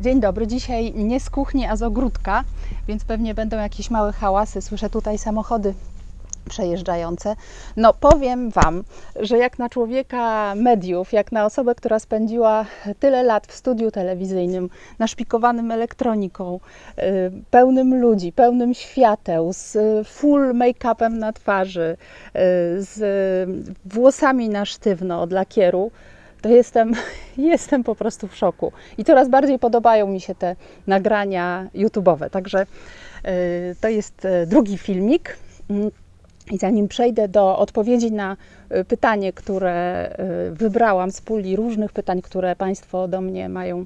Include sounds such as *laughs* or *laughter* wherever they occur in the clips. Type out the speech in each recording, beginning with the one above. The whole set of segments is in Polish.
Dzień dobry. Dzisiaj nie z kuchni, a z ogródka, więc pewnie będą jakieś małe hałasy. Słyszę tutaj samochody przejeżdżające. No powiem Wam, że jak na człowieka mediów, jak na osobę, która spędziła tyle lat w studiu telewizyjnym, naszpikowanym elektroniką, y, pełnym ludzi, pełnym świateł, z full make-upem na twarzy, y, z włosami na sztywno od lakieru, to jestem, *laughs* jestem po prostu w szoku. I coraz bardziej podobają mi się te nagrania YouTube'owe. Także y, to jest y, drugi filmik. Mm, I zanim przejdę do odpowiedzi na y, pytanie, które wybrałam z puli różnych pytań, które Państwo do mnie mają,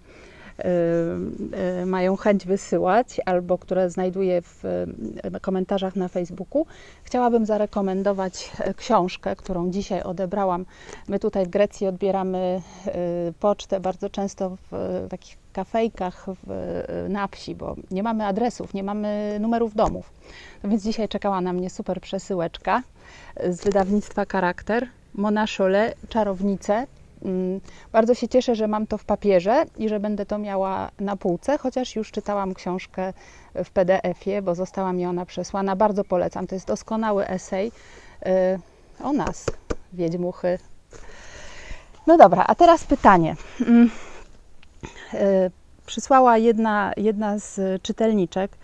mają chęć wysyłać, albo które znajduję w komentarzach na Facebooku, chciałabym zarekomendować książkę, którą dzisiaj odebrałam. My tutaj w Grecji odbieramy pocztę bardzo często w takich kafejkach w, na wsi, bo nie mamy adresów, nie mamy numerów domów. No więc dzisiaj czekała na mnie super przesyłeczka z wydawnictwa Charakter. Mona Chole, Czarownice. Bardzo się cieszę, że mam to w papierze i że będę to miała na półce, chociaż już czytałam książkę w PDF-ie, bo została mi ona przesłana. Bardzo polecam. To jest doskonały esej o nas, Wiedźmuchy. No dobra, a teraz pytanie. Przysłała jedna, jedna z czytelniczek,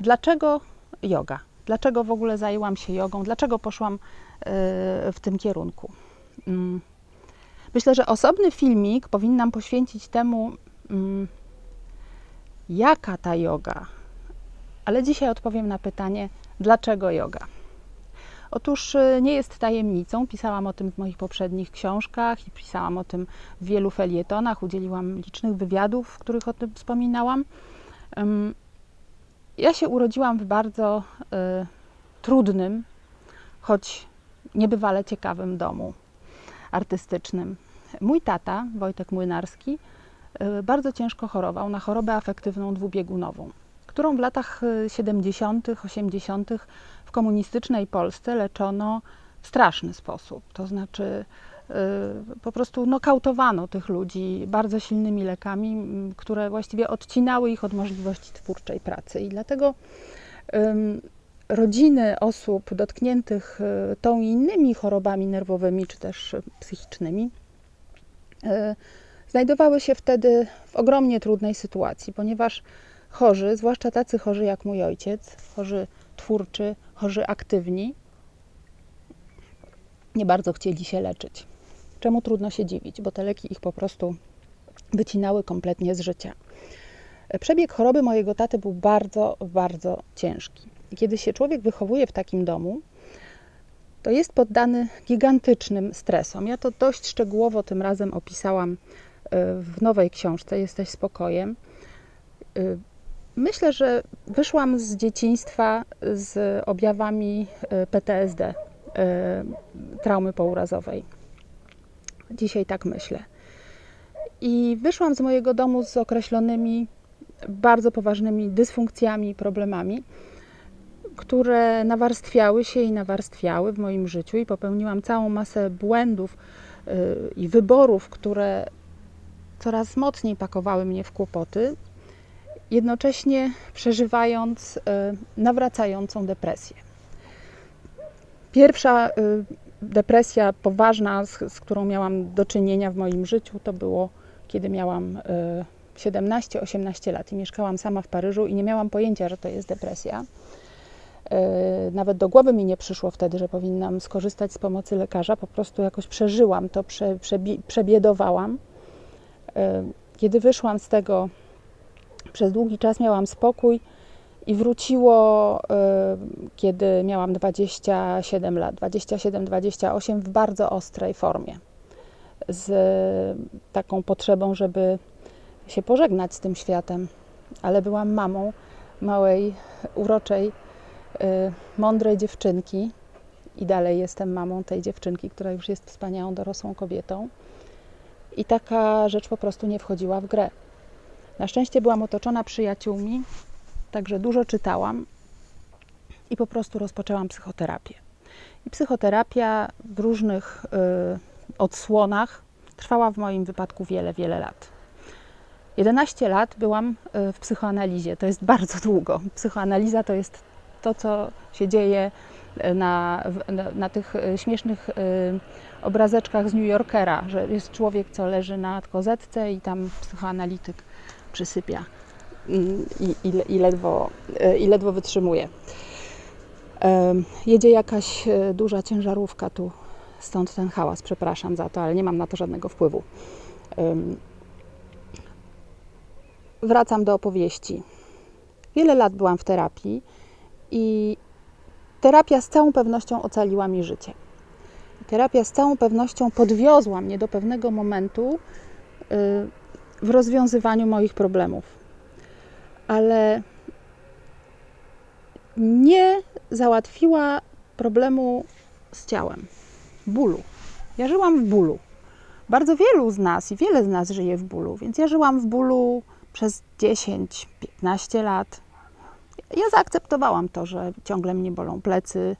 dlaczego yoga? Dlaczego w ogóle zajęłam się jogą? Dlaczego poszłam w tym kierunku? Myślę, że osobny filmik powinnam poświęcić temu, jaka ta yoga. Ale dzisiaj odpowiem na pytanie, dlaczego yoga? Otóż nie jest tajemnicą, pisałam o tym w moich poprzednich książkach i pisałam o tym w wielu felietonach, udzieliłam licznych wywiadów, w których o tym wspominałam. Ja się urodziłam w bardzo y, trudnym, choć niebywale ciekawym domu artystycznym. Mój tata, Wojtek Młynarski, y, bardzo ciężko chorował na chorobę afektywną dwubiegunową, którą w latach 70., 80. w komunistycznej Polsce leczono w straszny sposób. To znaczy, po prostu nokautowano tych ludzi bardzo silnymi lekami, które właściwie odcinały ich od możliwości twórczej pracy. I dlatego rodziny osób dotkniętych tą i innymi chorobami nerwowymi czy też psychicznymi znajdowały się wtedy w ogromnie trudnej sytuacji, ponieważ chorzy, zwłaszcza tacy chorzy jak mój ojciec, chorzy twórczy, chorzy aktywni, nie bardzo chcieli się leczyć. Czemu trudno się dziwić, bo te leki ich po prostu wycinały kompletnie z życia. Przebieg choroby mojego taty był bardzo, bardzo ciężki. Kiedy się człowiek wychowuje w takim domu, to jest poddany gigantycznym stresom. Ja to dość szczegółowo tym razem opisałam e, w nowej książce Jesteś spokojem. E, myślę, że wyszłam z dzieciństwa z objawami e, PTSD, traumy pourazowej. Dzisiaj tak myślę. I wyszłam z mojego domu z określonymi bardzo poważnymi dysfunkcjami problemami, które nawarstwiały się i nawarstwiały w moim życiu, i popełniłam całą masę błędów y, i wyborów, które coraz mocniej pakowały mnie w kłopoty, jednocześnie przeżywając y, nawracającą depresję. Pierwsza y, depresja poważna, z, z, którą miałam do czynienia w moim życiu, to było kiedy miałam y, 17-18 lat i mieszkałam sama w Paryżu i nie miałam pojęcia, że to jest depresja. Y, nawet do głowy mi nie przyszło wtedy, że powinnam skorzystać z pomocy lekarza. Po prostu jakoś przeżyłam to, prze, przebiedowałam. Y, kiedy wyszłam z tego, przez długi czas miałam spokój i wróciło, y, kiedy miałam 27 lat, 27-28 w bardzo ostrej formie. Z taką potrzebą, żeby się pożegnać z tym światem. Ale byłam mamą małej, uroczej, mądrej dziewczynki i dalej jestem mamą tej dziewczynki, która już jest wspaniałą dorosłą kobietą. I taka rzecz po prostu nie wchodziła w grę. Na szczęście byłam otoczona przyjaciółmi, Także dużo czytałam i po prostu rozpoczęłam psychoterapię. I psychoterapia w różnych y, odsłonach trwała w moim wypadku wiele, wiele lat. 11 lat byłam y, w psychoanalizie. To jest bardzo długo. Psychoanaliza to jest to, co się dzieje na, na, na tych y, śmiesznych y, obrazeczkach z New Yorkera, że jest człowiek, co leży na kozetce i tam psychoanalityk przysypia mm, i, i, i, ledwo, y, i ledwo wytrzymuje. Jedzie jakaś duża ciężarówka tu, stąd ten hałas, przepraszam za to, ale nie mam na to żadnego wpływu. Wracam do opowieści. Wiele lat byłam w terapii i terapia z całą pewnością ocaliła mi życie. Terapia z całą pewnością podwiozła mnie do pewnego momentu y, w rozwiązywaniu moich problemów. Ale nie załatwiła problemu z ciałem, bólu. Ja żyłam w bólu. Bardzo wielu z nas i wiele z nas żyje w bólu, więc ja żyłam w bólu przez 10-15 lat. Ja zaakceptowałam to, że ciągle mnie bolą plecy,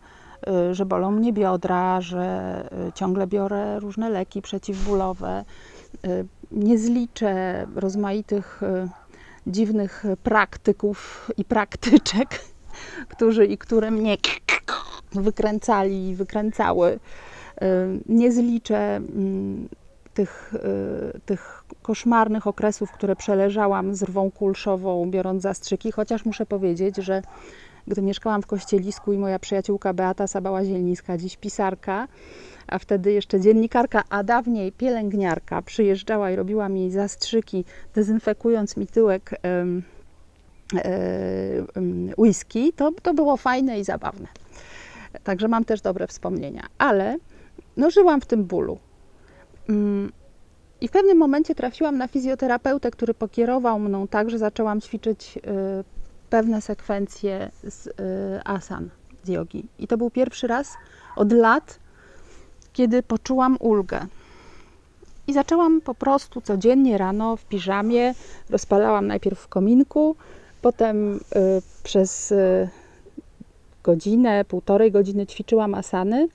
y, że bolą mnie biodra, że y, ciągle biorę różne leki przeciwbólowe. Y, Nie zliczę rozmaitych dziwnych praktyków i praktyczek, *laughs* którzy i które mnie wykręcali i wykręcały. Nie zliczę mm, tych, y, tych koszmarnych okresów, które przeleżałam z rwą kulszową, biorąc zastrzyki, chociaż muszę powiedzieć, że gdy mieszkałam w Kościelisku i moja przyjaciółka Beata Sabała-Zielniska, dziś pisarka, a wtedy jeszcze dziennikarka, a dawniej pielęgniarka, przyjeżdżała i robiła mi zastrzyki, dezynfekując mi tyłek em, em, whisky, to, to było fajne i zabawne. Także mam też dobre wspomnienia. Ale no, żyłam w tym bólu. Mm, I w pewnym momencie trafiłam na fizjoterapeutę, który pokierował mną tak, że zaczęłam ćwiczyć y, pewne sekwencje z y, asan, z jogi. I to był pierwszy raz od lat, kiedy poczułam ulgę. I zaczęłam po prostu codziennie rano w piżamie, rozpalałam najpierw w kominku, potem y, przez godzinę, półtorej godziny ćwiczyłam asany.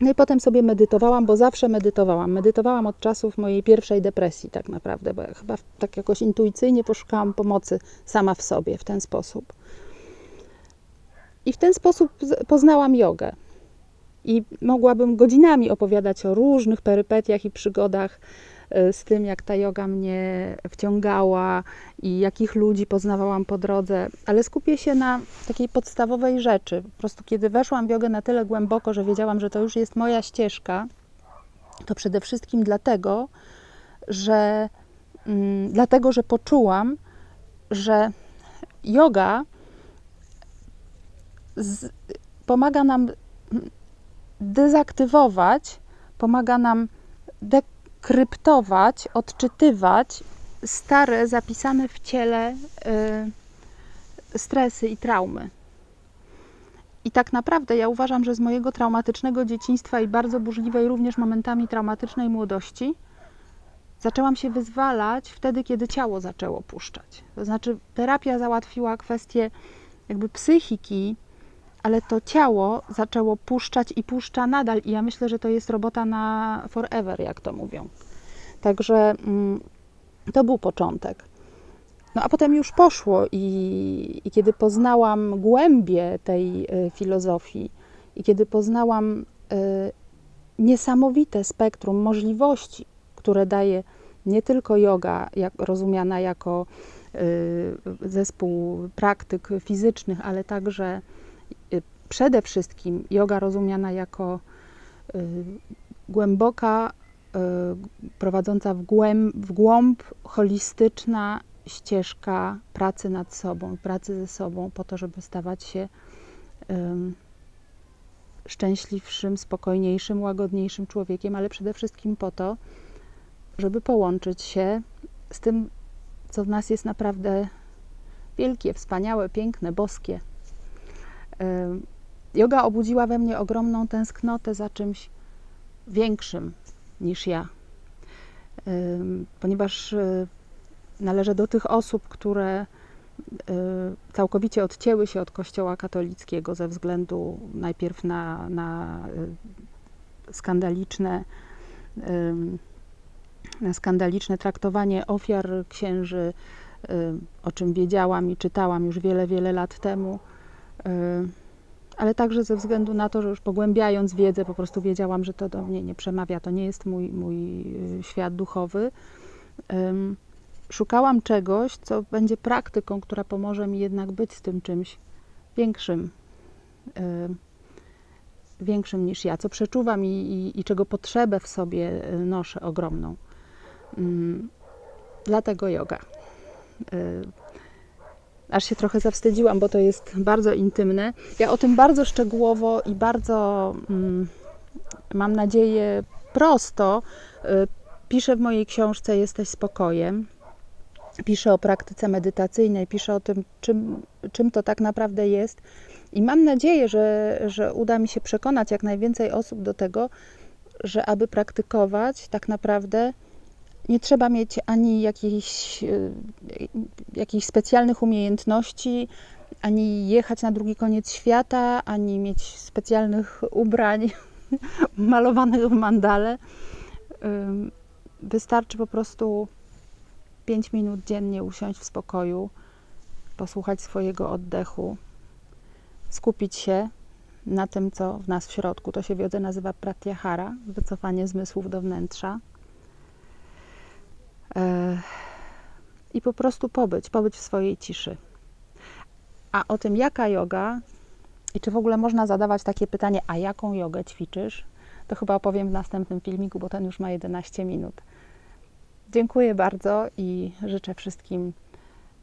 No i potem sobie medytowałam, bo zawsze medytowałam. Medytowałam od czasów mojej pierwszej depresji, tak naprawdę, bo ja chyba tak jakoś intuicyjnie poszukałam pomocy sama w sobie w ten sposób. I w ten sposób poznałam jogę. I mogłabym godzinami opowiadać o różnych perypetiach i przygodach z tym, jak ta yoga mnie wciągała i jakich ludzi poznawałam po drodze, ale skupię się na takiej podstawowej rzeczy. Po prostu, kiedy weszłam w jogę na tyle głęboko, że wiedziałam, że to już jest moja ścieżka, to przede wszystkim dlatego, że, mm, dlatego, że poczułam, że yoga z, pomaga nam dezaktywować, pomaga nam dekryptować, odczytywać stare, zapisane w ciele y, stresy i traumy. I tak naprawdę ja uważam, że z mojego traumatycznego dzieciństwa i bardzo burzliwej również momentami traumatycznej młodości zaczęłam się wyzwalać wtedy, kiedy ciało zaczęło puszczać. To znaczy terapia załatwiła kwestię jakby psychiki, ale to ciało zaczęło puszczać i puszcza nadal. I ja myślę, że to jest robota na forever, jak to mówią. Także mm, to był początek. No a potem już poszło i, i kiedy poznałam głębie tej y, filozofii i kiedy poznałam y, niesamowite spektrum możliwości, które daje nie tylko yoga, jak, rozumiana jako y, zespół praktyk fizycznych, ale także przede wszystkim yoga rozumiana jako y, głęboka, y, prowadząca w głęb, w głąb holistyczna ścieżka pracy nad sobą, pracy ze sobą, po to, żeby stawać się ym, szczęśliwszym, spokojniejszym, łagodniejszym człowiekiem, ale przede wszystkim po to, żeby połączyć się z tym, co w nas jest naprawdę wielkie, wspaniałe, piękne, boskie. Yoga obudziła we mnie ogromną tęsknotę za czymś większym niż ja, ponieważ y, należę do tych osób, które y, całkowicie odcięły się od Kościoła katolickiego ze względu najpierw na, na y, skandaliczne na skandaliczne traktowanie ofiar księży, o czym wiedziałam i czytałam już wiele, wiele lat temu. Y, Ale także ze względu na to, że już pogłębiając wiedzę, po prostu wiedziałam, że to do mnie nie przemawia, to nie jest mój, mój y, świat duchowy. Szukałam czegoś, co będzie praktyką, która pomoże mi jednak być z tym czymś większym, y, większym niż ja, co przeczuwam i, i, i czego potrzebę w sobie noszę ogromną. Dlatego yoga. Aż się trochę zawstydziłam, bo to jest bardzo intymne. Ja o tym bardzo szczegółowo i bardzo, mm, mam nadzieję, prosto y, piszę w mojej książce Jesteś spokojem. Piszę o praktyce medytacyjnej, piszę o tym, czym, czym to tak naprawdę jest. I mam nadzieję, że, że uda mi się przekonać jak najwięcej osób do tego, że aby praktykować, tak naprawdę nie trzeba mieć ani jakichś, y, jakichś specjalnych umiejętności, ani jechać na drugi koniec świata, ani mieć specjalnych ubrań *laughs* malowanych w mandale. Wystarczy po prostu 5 minut dziennie usiąść w spokoju, posłuchać swojego oddechu, skupić się na tym, co w nas w środku. To się w jodze nazywa pratyahara, wycofanie zmysłów do wnętrza. E, I po prostu pobyć, pobyć w swojej ciszy. A o tym, jaka yoga i czy w ogóle można zadawać takie pytanie, a jaką jogę ćwiczysz, to chyba opowiem w następnym filmiku, bo ten już ma 11 minut. Dziękuję bardzo i życzę wszystkim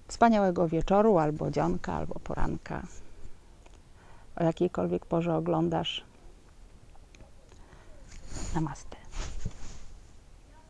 wspaniałego wieczoru, albo dzionka, albo poranka. O jakiejkolwiek porze oglądasz. Namaste.